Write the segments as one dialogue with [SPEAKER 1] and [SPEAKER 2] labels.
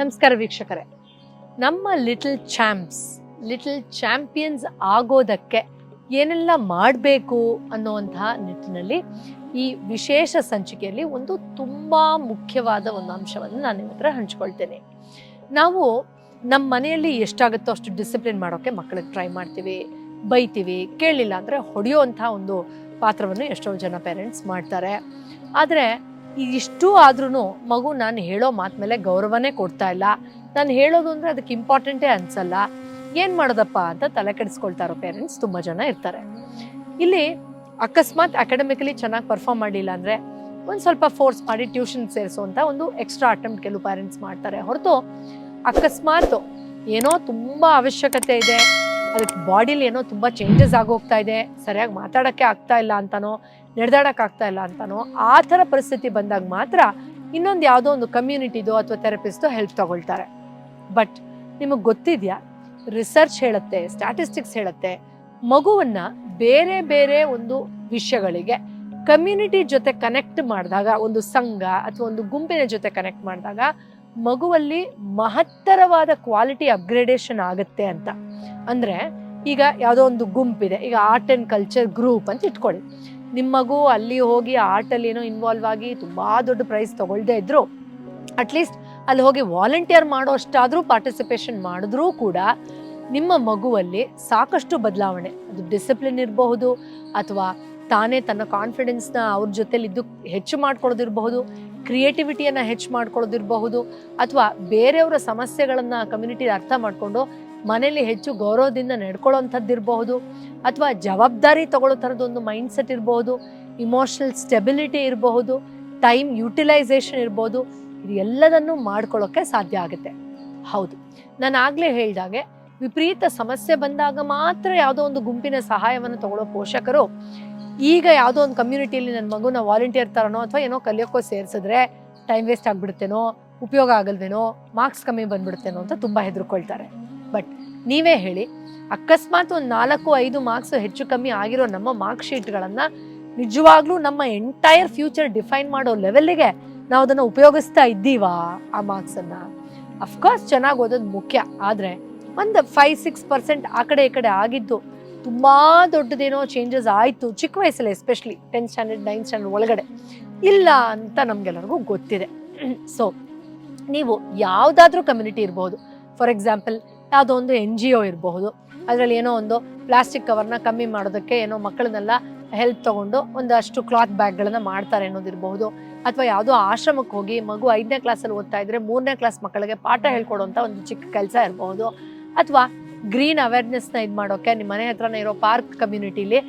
[SPEAKER 1] ನಮಸ್ಕಾರ ವೀಕ್ಷಕರೇ. ನಮ್ಮ ಲಿಟಲ್ ಚಾಂಪ್ಸ್, ಲಿಟಲ್ ಚಾಂಪಿಯನ್ಸ್ ಆಗೋದಕ್ಕೆ ಏನೆಲ್ಲ ಮಾಡಬೇಕು ಅನ್ನುವಂತಹ ನಿಟ್ಟಿನಲ್ಲಿ ಈ ವಿಶೇಷ ಸಂಚಿಕೆಯಲ್ಲಿ ಒಂದು ತುಂಬ ಮುಖ್ಯವಾದ ಒಂದು ಅಂಶವನ್ನು ನಾನು ನಿಮ್ಮ ಹತ್ರ ಹಂಚ್ಕೊಳ್ತೇನೆ. ನಾವು ನಮ್ಮ ಮನೆಯಲ್ಲಿ ಎಷ್ಟಾಗುತ್ತೋ ಅಷ್ಟು ಡಿಸಿಪ್ಲಿನ್ ಮಾಡೋಕ್ಕೆ ಮಕ್ಕಳಿಗೆ ಟ್ರೈ ಮಾಡ್ತೀವಿ, ಬೈತೀವಿ ಕೇಳಲಿಲ್ಲ ಅಂದರೆ ಹೊಡೆಯುವಂಥ ಒಂದು ಪಾತ್ರವನ್ನು ಎಷ್ಟೋ ಜನ ಪೇರೆಂಟ್ಸ್ ಮಾಡ್ತಾರೆ. ಆದರೆ ಇಷ್ಟು ಆದ್ರೂ ಮಗು ನಾನು ಹೇಳೋ ಮಾತು ಮೇಲೆ ಗೌರವನೇ ಕೊಡ್ತಾ ಇಲ್ಲ. ನಾನು ಹೇಳೋದು ಅಂದರೆ ಅದಕ್ಕೆ ಇಂಪಾರ್ಟೆಂಟೇ ಅನ್ಸಲ್ಲ. ಏನು ಮಾಡೋದಪ್ಪ ಅಂತ ತಲೆ ಕೆಡಿಸ್ಕೊಳ್ತಾರೋ ಪೇರೆಂಟ್ಸ್ ತುಂಬ ಜನ ಇರ್ತಾರೆ. ಇಲ್ಲಿ ಅಕಸ್ಮಾತ್ ಅಕಾಡೆಮಿಕಲಿ ಚೆನ್ನಾಗಿ ಪರ್ಫಾರ್ಮ್ ಮಾಡಲಿಲ್ಲ ಅಂದರೆ ಒಂದು ಸ್ವಲ್ಪ ಫೋರ್ಸ್ ಮಾಡಿ ಟ್ಯೂಷನ್ ಸೇರಿಸುವಂಥ ಒಂದು ಎಕ್ಸ್ಟ್ರಾ ಅಟೆಂಪ್ಟ್ ಕೆಲವು ಪೇರೆಂಟ್ಸ್ ಮಾಡ್ತಾರೆ. ಹೊರತು ಅಕಸ್ಮಾತ್ ಏನೋ ತುಂಬ ಅವಶ್ಯಕತೆ ಇದೆ. ಅದಕ್ಕೆ ಬಾಡಿಲಿ ಏನೋ ತುಂಬ ಚೇಂಜಸ್ ಆಗೋಗ್ತಾ ಇದೆ. ಸರಿಯಾಗಿ ಮಾತಾಡೋಕ್ಕೆ ಆಗ್ತಾ ಇಲ್ಲ ಅಂತಾನೋ ನಡೆದಾಡಕ್ಕೆ ಆಗ್ತಾ ಇಲ್ಲ ಅಂತಾನೋ, ಆ ಥರ ಪರಿಸ್ಥಿತಿ ಬಂದಾಗ ಮಾತ್ರ ಇನ್ನೊಂದು ಯಾವುದೋ ಒಂದು ಕಮ್ಯುನಿಟಿದೋ ಅಥವಾ ಥೆರಪಿಸ್ಟೋ ಹೆಲ್ಪ್ ತಗೊಳ್ತಾರೆ. ಬಟ್ ನಿಮಗೆ ಗೊತ್ತಿದೆಯಾ ರಿಸರ್ಚ್ ಹೇಳುತ್ತೆ ಸ್ಟ್ಯಾಟಿಸ್ಟಿಕ್ಸ್ ಹೇಳುತ್ತೆ, ಮಗುವನ್ನ ಬೇರೆ ಬೇರೆ ಒಂದು ವಿಷಯಗಳಿಗೆ ಕಮ್ಯುನಿಟಿ ಜೊತೆ ಕನೆಕ್ಟ್ ಮಾಡಿದಾಗ, ಒಂದು ಸಂಘ ಅಥವಾ ಒಂದು ಗುಂಪಿನ ಜೊತೆ ಕನೆಕ್ಟ್ ಮಾಡಿದಾಗ, ಮಗುವಲ್ಲಿ ಮಹತ್ತರವಾದ ಕ್ವಾಲಿಟಿ ಅಪ್ಗ್ರೇಡೇಷನ್ ಆಗುತ್ತೆ ಅಂತ. ಅಂದ್ರೆ ಈಗ ಯಾವುದೋ ಒಂದು ಗುಂಪಿದೆ, ಈಗ ಆರ್ಟ್ ಆ್ಯಂಡ್ ಕಲ್ಚರ್ ಗ್ರೂಪ್ ಅಂತ ಇಟ್ಕೊಳ್ಳಿ. ನಿಮ್ಮ ಮಗು ಅಲ್ಲಿ ಹೋಗಿ ಆರ್ಟಲ್ಲಿ ಏನೋ ಇನ್ವಾಲ್ವ್ ಆಗಿ ತುಂಬಾ ದೊಡ್ಡ ಪ್ರೈಸ್ ತಗೊಳ್ದೇ ಇದ್ರು. ಅಟ್ಲೀಸ್ಟ್ ಅಲ್ಲಿ ಹೋಗಿ ವಾಲಂಟಿಯರ್ ಮಾಡೋ ಅಷ್ಟಾದರೂ ಪಾರ್ಟಿಸಿಪೇಷನ್ ಮಾಡಿದ್ರೂ ಕೂಡ ನಿಮ್ಮ ಮಗುವಲ್ಲಿ ಸಾಕಷ್ಟು ಬದಲಾವಣೆ. ಅದು ಡಿಸಿಪ್ಲಿನ್ ಇರಬಹುದು ಅಥವಾ ತಾನೇ ತನ್ನ ಕಾನ್ಫಿಡೆನ್ಸ್ನ ಅವ್ರ ಜೊತೆಲಿ ಇದ್ದು ಹೆಚ್ಚು ಮಾಡ್ಕೊಳ್ಳೋದಿರಬಹುದು ಕ್ರಿಯೇಟಿವಿಟಿಯನ್ನು ಹೆಚ್ಚು ಮಾಡ್ಕೊಳ್ಳೋದಿರಬಹುದು ಅಥವಾ ಬೇರೆಯವರ ಸಮಸ್ಯೆಗಳನ್ನು ಕಮ್ಯುನಿಟಿ ಅರ್ಥ ಮಾಡಿಕೊಂಡು ಮನೇಲಿ ಹೆಚ್ಚು ಗೌರವದಿಂದ ನಡ್ಕೊಳ್ಳೋಂಥದ್ದಿರಬಹುದು ಅಥವಾ ಜವಾಬ್ದಾರಿ ತಗೊಳ್ಳೋ ಥರದ್ದು ಒಂದು ಮೈಂಡ್ ಸೆಟ್ ಇರಬಹುದು ಇಮೋಷನಲ್ ಸ್ಟೆಬಿಲಿಟಿ ಇರಬಹುದು ಟೈಮ್ ಯುಟಿಲೈಸೇಷನ್ ಇರ್ಬೋದು, ಇದು ಎಲ್ಲದನ್ನು ಮಾಡ್ಕೊಳ್ಳೋಕ್ಕೆ ಸಾಧ್ಯ ಆಗುತ್ತೆ. ಹೌದು, ನಾನು ಆಗಲೇ ಹೇಳಿದಾಗೆ ವಿಪರೀತ ಸಮಸ್ಯೆ ಬಂದಾಗ ಮಾತ್ರ ಯಾವುದೋ ಒಂದು ಗುಂಪಿನ ಸಹಾಯವನ್ನು ತಗೊಳ್ಳೋ ಪೋಷಕರು ಈಗ ಯಾವುದೋ ಒಂದು ಕಮ್ಯುನಿಟಿಯಲ್ಲಿ ನನ್ನ ಮಗುನ ವಾಲಂಟಿಯರ್ ತರನೋ ಅಥವಾ ಏನೋ ಕಲಿಯೋಕ್ಕೋ ಸೇರಿಸಿದ್ರೆ ಟೈಮ್ ವೇಸ್ಟ್ ಆಗಿಬಿಡ್ತೇನೋ ಉಪಯೋಗ ಆಗಲ್ವೇನೋ ಮಾರ್ಕ್ಸ್ ಕಮ್ಮಿ ಬಂದ್ಬಿಡುತ್ತೇನೋ ಅಂತ ತುಂಬ ಹೆದರ್ಕೊಳ್ತಾರೆ. ಬಟ್ ನೀವೇ ಹೇಳಿ, ಅಕಸ್ಮಾತ್ ಒಂದು ನಾಲ್ಕು, ಐದು ಮಾರ್ಕ್ಸ್ ಹೆಚ್ಚು ಕಮ್ಮಿ ಆಗಿರೋ ನಮ್ಮ ಮಾರ್ಕ್ ಶೀಟ್ಗಳನ್ನು ನಿಜವಾಗ್ಲೂ ನಮ್ಮ ಎಂಟೈರ್ ಫ್ಯೂಚರ್ ಡಿಫೈನ್ ಮಾಡೋ ಲೆವೆಲ್ಗೆ ನಾವು ಅದನ್ನು ಉಪಯೋಗಿಸ್ತಾ ಇದ್ದೀವಾ ಆ ಮಾರ್ಕ್ಸನ್ನು ಅಫ್ಕೋರ್ಸ್ ಚೆನ್ನಾಗಿ ಓದೋದು ಮುಖ್ಯ, ಆದರೆ ಒಂದು ಫೈವ್ ಸಿಕ್ಸ್ ಪರ್ಸೆಂಟ್ ಆ ಕಡೆ ಈ ಕಡೆ ಆಗಿದ್ದು ತುಂಬ ದೊಡ್ಡದೇನೋ ಚೇಂಜಸ್ ಆಯಿತು ಚಿಕ್ಕ ವಯಸ್ಸಲ್ಲಿ especially tenth standard ninth standard ಒಳಗಡೆ. ಇಲ್ಲ ಅಂತ ನಮಗೆಲ್ಲರಿಗೂ ಗೊತ್ತಿದೆ. ಸೊ ನೀವು ಯಾವುದಾದ್ರೂ ಕಮ್ಯುನಿಟಿ ಇರ್ಬೋದು. ಫಾರ್ ಎಕ್ಸಾಂಪಲ್ ಯಾವುದೋ ಒಂದು ಎನ್ ಜಿ ಒ ಇರಬಹುದು. ಅದರಲ್ಲಿ ಏನೋ ಒಂದು ಪ್ಲಾಸ್ಟಿಕ್ ಕವರ್ನ ಕಮ್ಮಿ ಮಾಡೋದಕ್ಕೆ ಏನೋ ಮಕ್ಕಳನ್ನೆಲ್ಲ ಹೆಲ್ಪ್ ತಗೊಂಡು ಒಂದಷ್ಟು ಕ್ಲಾತ್ ಬ್ಯಾಗ್ಗಳನ್ನ ಮಾಡ್ತಾರೆ ಅನ್ನೋದಿರಬಹುದು ಅಥವಾ ಯಾವುದೋ ಆಶ್ರಮಕ್ಕೆ ಹೋಗಿ ಮಗು ಐದನೇ ಕ್ಲಾಸಲ್ಲಿ ಓದ್ತಾ ಇದ್ರೆ ಮೂರನೇ ಕ್ಲಾಸ್ ಮಕ್ಕಳಿಗೆ ಪಾಠ ಹೇಳ್ಕೊಡುವಂಥ ಒಂದು ಚಿಕ್ಕ ಕೆಲಸ ಇರಬಹುದು. ಅಥವಾ ಗ್ರೀನ್ ಅವೇರ್ನೆಸ್ನ ಇದು ಮಾಡೋಕ್ಕೆ ನಿಮ್ಮ ಮನೆ ಹತ್ರನೇ ಇರೋ ಪಾರ್ಕ್ ಕಮ್ಯುನಿಟಿಲಿ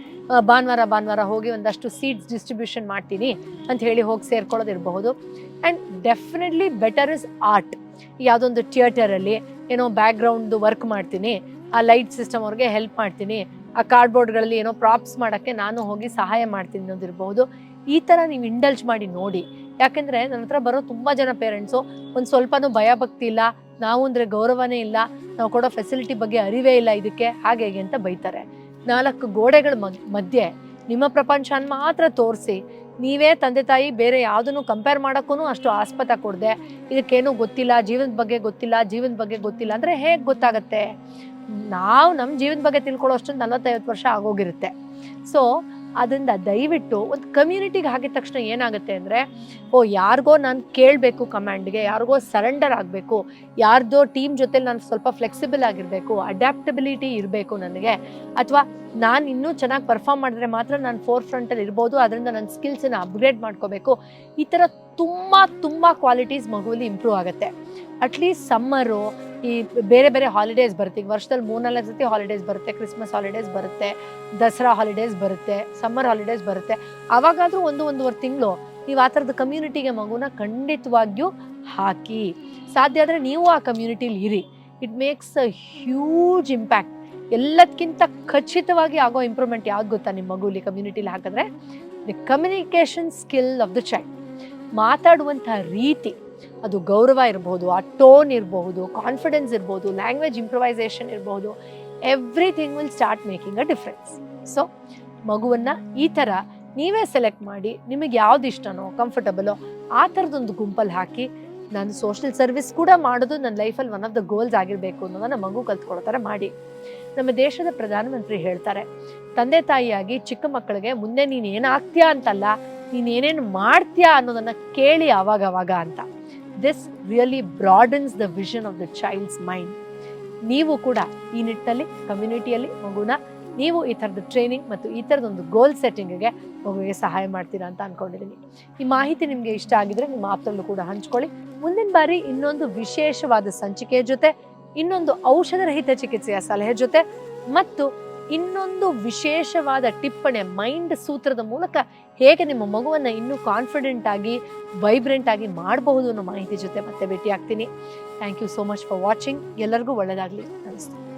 [SPEAKER 1] ಭಾನುವಾರ ಭಾನುವಾರ ಹೋಗಿ ಒಂದಷ್ಟು ಸೀಡ್ಸ್ ಡಿಸ್ಟ್ರಿಬ್ಯೂಷನ್ ಮಾಡ್ತೀನಿ ಅಂತ ಹೇಳಿ ಹೋಗಿ ಸೇರ್ಕೊಳ್ಳೋದಿರಬಹುದು and definitely better is art. ಯಾವುದೊಂದು ಥಿಯೇಟರಲ್ಲಿ ಏನೋ ಬ್ಯಾಕ್ಗ್ರೌಂಡ್ದು ವರ್ಕ್ ಮಾಡ್ತೀನಿ, ಆ ಲೈಟ್ ಸಿಸ್ಟಮ್ ಅವ್ರಿಗೆ ಹೆಲ್ಪ್ ಮಾಡ್ತೀನಿ, ಆ ಕಾರ್ಡ್ಬೋರ್ಡ್ಗಳಲ್ಲಿ ಏನೋ ಪ್ರಾಪ್ಸ್ ಮಾಡೋಕ್ಕೆ ನಾನು ಹೋಗಿ ಸಹಾಯ ಮಾಡ್ತೀನಿ ಅನ್ನೋದಿರ್ಬೋದು. ಈ ಥರ ನೀವು ಇಂಡಲ್ಜ್ ಮಾಡಿ ನೋಡಿ. ಯಾಕೆಂದರೆ ನನ್ನ ಹತ್ರ ಬರೋ ತುಂಬ ಜನ ಪೇರೆಂಟ್ಸು ಒಂದು ಸ್ವಲ್ಪನೂ ಭಯಭಕ್ತಿ ಇಲ್ಲ, ನಾವು ಅಂದರೆ ಗೌರವನೇ ಇಲ್ಲ, ನಾವು ಕೊಡೋ ಫೆಸಿಲಿಟಿ ಬಗ್ಗೆ ಅರಿವೇ ಇಲ್ಲ ಇದಕ್ಕೆ, ಹಾಗೆ ಹೀಗೆ ಅಂತ ಬೈತಾರೆ. ನಾಲ್ಕು ಗೋಡೆಗಳ ಮಧ್ಯೆ ನಿಮ್ಮ ಪ್ರಪಂಚನ ಮಾತ್ರ ತೋರಿಸಿ ನೀವೇ ತಂದೆ ತಾಯಿ ಬೇರೆ ಯಾವುದನ್ನು ಕಂಪೇರ್ ಮಾಡೋಕ್ಕೂ ಅಷ್ಟು ಆಸ್ಪದ ಕೊಡದೆ. ಇದಕ್ಕೇನು ಗೊತ್ತಿಲ್ಲ, ಜೀವನದ ಬಗ್ಗೆ ಗೊತ್ತಿಲ್ಲ, ಜೀವನದ ಬಗ್ಗೆ ಗೊತ್ತಿಲ್ಲ ಅಂದರೆ ಹೇಗೆ ಗೊತ್ತಾಗುತ್ತೆ? ನಾವು ನಮ್ಮ ಜೀವನದ ಬಗ್ಗೆ ತಿಳ್ಕೊಳ್ಳೋ ಅಷ್ಟೊಂದು ನಲವತ್ತೈವತ್ತು ವರ್ಷ ಆಗೋಗಿರುತ್ತೆ. ಸೊ ಅದರಿಂದ ದಯವಿಟ್ಟು ಒಂದು ಕಮ್ಯುನಿಟಿಗೆ ಆಗಿದ ತಕ್ಷಣ ಏನಾಗುತ್ತೆ ಅಂದರೆ, ಓ, ಯಾರಿಗೋ ನಾನು ಕೇಳಬೇಕು ಕಮಾಂಡ್ಗೆ ಯಾರಿಗೋ ಸರೆಂಡರ್ ಆಗಬೇಕು, ಯಾರ್ದೋ ಟೀಮ್ ಜೊತೆಲಿ ನಾನು ಸ್ವಲ್ಪ ಫ್ಲೆಕ್ಸಿಬಲ್ ಆಗಿರಬೇಕು ಅಡ್ಯಾಪ್ಟಬಿಲಿಟಿ ಇರಬೇಕು ನನಗೆ. ಅಥವಾ ನಾನು ಇನ್ನೂ ಚೆನ್ನಾಗಿ ಪರ್ಫಾರ್ಮ್ ಮಾಡಿದ್ರೆ ಮಾತ್ರ ನಾನು ಫೋರ್ ಫ್ರಂಟಲ್ಲಿ ಇರ್ಬೋದು ಅದರಿಂದ ನನ್ನ ಸ್ಕಿಲ್ಸನ್ನು ಅಪ್ಗ್ರೇಡ್ ಮಾಡ್ಕೋಬೇಕು. ಈ ಥರ ತುಂಬ ತುಂಬ ಕ್ವಾಲಿಟೀಸ್ ಮಗುವಲ್ಲಿ ಇಂಪ್ರೂವ್ ಆಗುತ್ತೆ. ಅಟ್ಲೀಸ್ಟ್ ಸಮ್ಮರು ಈ ಬೇರೆ ಬೇರೆ ಹಾಲಿಡೇಸ್ ಬರುತ್ತೆ. ಈಗ ವರ್ಷದಲ್ಲಿ ಮೂರ್ನಾಲ್ಕು ಸತಿ ಹಾಲಿಡೇಸ್ ಬರುತ್ತೆ. ಕ್ರಿಸ್ಮಸ್ ಹಾಲಿಡೇಸ್ ಬರುತ್ತೆ. ದಸರಾ ಹಾಲಿಡೇಸ್ ಬರುತ್ತೆ. ಸಮ್ಮರ್ ಹಾಲಿಡೇಸ್ ಬರುತ್ತೆ. ಆವಾಗಾದರೂ ಒಂದು ಒಂದೂವರೆ ತಿಂಗಳು ನೀವು ಆ ಥರದ ಕಮ್ಯುನಿಟಿಗೆ ಮಗುನ ಖಂಡಿತವಾಗಿಯೂ ಹಾಕಿ. ಸಾಧ್ಯ ಆದರೆ ನೀವು ಆ ಕಮ್ಯುನಿಟಿಲಿ ಇರಿ. It makes a huge impact ಎಲ್ಲದಕ್ಕಿಂತ ಖಚಿತವಾಗಿ ಆಗೋ ಇಂಪ್ರೂವ್ಮೆಂಟ್ ಯಾವ್ದು ಗೊತ್ತಾ ನಿಮ್ಮ ಮಗುಲಿ ಕಮ್ಯುನಿಟಿಲಿ ಹಾಕಿದ್ರೆ? The communication skill of the child ಮಾತಾಡುವಂಥ ರೀತಿ, ಅದು ಗೌರವ ಇರಬಹುದು ಆ ಟೋನ್ ಇರಬಹುದು ಕಾನ್ಫಿಡೆನ್ಸ್ ಇರ್ಬೋದು ಲ್ಯಾಂಗ್ವೇಜ್ ಇಂಪ್ರೊವೈಸೇಷನ್ ಇರಬಹುದು everything will start making a difference so ಮಗುವನ್ನು ಈ ಥರ ನೀವೇ ಸೆಲೆಕ್ಟ್ ಮಾಡಿ, ನಿಮಗೆ ಯಾವ್ದು ಇಷ್ಟನೋ ಕಂಫರ್ಟಬಲೋ ಆ ಥರದೊಂದು ಗುಂಪಲ್ಲಿ ಹಾಕಿ, ನಾನು ಸೋಷಿಯಲ್ ಸರ್ವಿಸ್ ಕೂಡ ಮಾಡೋದು ನನ್ನ ಲೈಫಲ್ಲಿ ಒನ್ ಆಫ್ ದ ಗೋಲ್ಸ್ ಆಗಿರಬೇಕು ಅನ್ನೋದನ್ನ ಮಗು ಕಲ್ತ್ಕೊಳ್ಳೋ ಥರ ಮಾಡಿ. ನಮ್ಮ ದೇಶದ ಪ್ರಧಾನಮಂತ್ರಿ ಹೇಳ್ತಾರೆ, ತಂದೆ ತಾಯಿಯಾಗಿ ಚಿಕ್ಕ ಮಕ್ಕಳಿಗೆ ಮುಂದೆ ನೀನು ಏನಾಗ್ತೀಯಾ ಅಂತಲ್ಲ ನೀನು ಏನೇನು ಮಾಡ್ತೀಯಾ ಅನ್ನೋದನ್ನ ಕೇಳಿ ಆವಾಗ ಅವಾಗ ಅಂತ. This really broadens the vision of the child's mind ನೀವು ಕೂಡ ಈ ನಿಟ್ಟಲ್ಲಿ ಕಮ್ಯುನಿಟಿಯಲ್ಲಿ ಮಗುನ ನೀವು ಈ ಥರದ ಟ್ರೈನಿಂಗ್ ಮತ್ತು ಈ ಥರದೊಂದು ಗೋಲ್ ಸೆಟ್ಟಿಂಗ್ಗೆ ಮಗುವಿಗೆ ಸಹಾಯ ಮಾಡ್ತೀರಾ ಅಂತ ಅಂದ್ಕೊಂಡಿದ್ದೀನಿ ಈ ಮಾಹಿತಿ ನಿಮಗೆ ಇಷ್ಟ ಆಗಿದ್ರೆ ನಿಮ್ಮ ಆಪ್ತಲ್ಲೂ ಕೂಡ ಹಂಚ್ಕೊಳ್ಳಿ. ಮುಂದಿನ ಬಾರಿ ಇನ್ನೊಂದು ವಿಶೇಷವಾದ ಸಂಚಿಕೆಯ ಜೊತೆ, ಇನ್ನೊಂದು ಔಷಧರಹಿತ ಚಿಕಿತ್ಸೆಯ ಸಲಹೆ ಜೊತೆ, ಮತ್ತು ಇನ್ನೊಂದು ವಿಶೇಷವಾದ ಟಿಪ್ಪಣೆ ಮೈಂಡ್ ಸೂತ್ರದ ಮೂಲಕ ಹೇಗೆ ನಿಮ್ಮ ಮಗುವನ್ನ ಇನ್ನೂ ಕಾನ್ಫಿಡೆಂಟ್ ಆಗಿ ವೈಬ್ರೆಂಟ್ ಆಗಿ ಮಾಡಬಹುದು ಅನ್ನೋ ಮಾಹಿತಿ ಜೊತೆ ಮತ್ತೆ ಭೇಟಿ ಆಗ್ತೀನಿ thank you so much for watching ಎಲ್ಲರಿಗೂ ಒಳ್ಳೆಯದಾಗಲಿ ನಮಸ್ತೆ.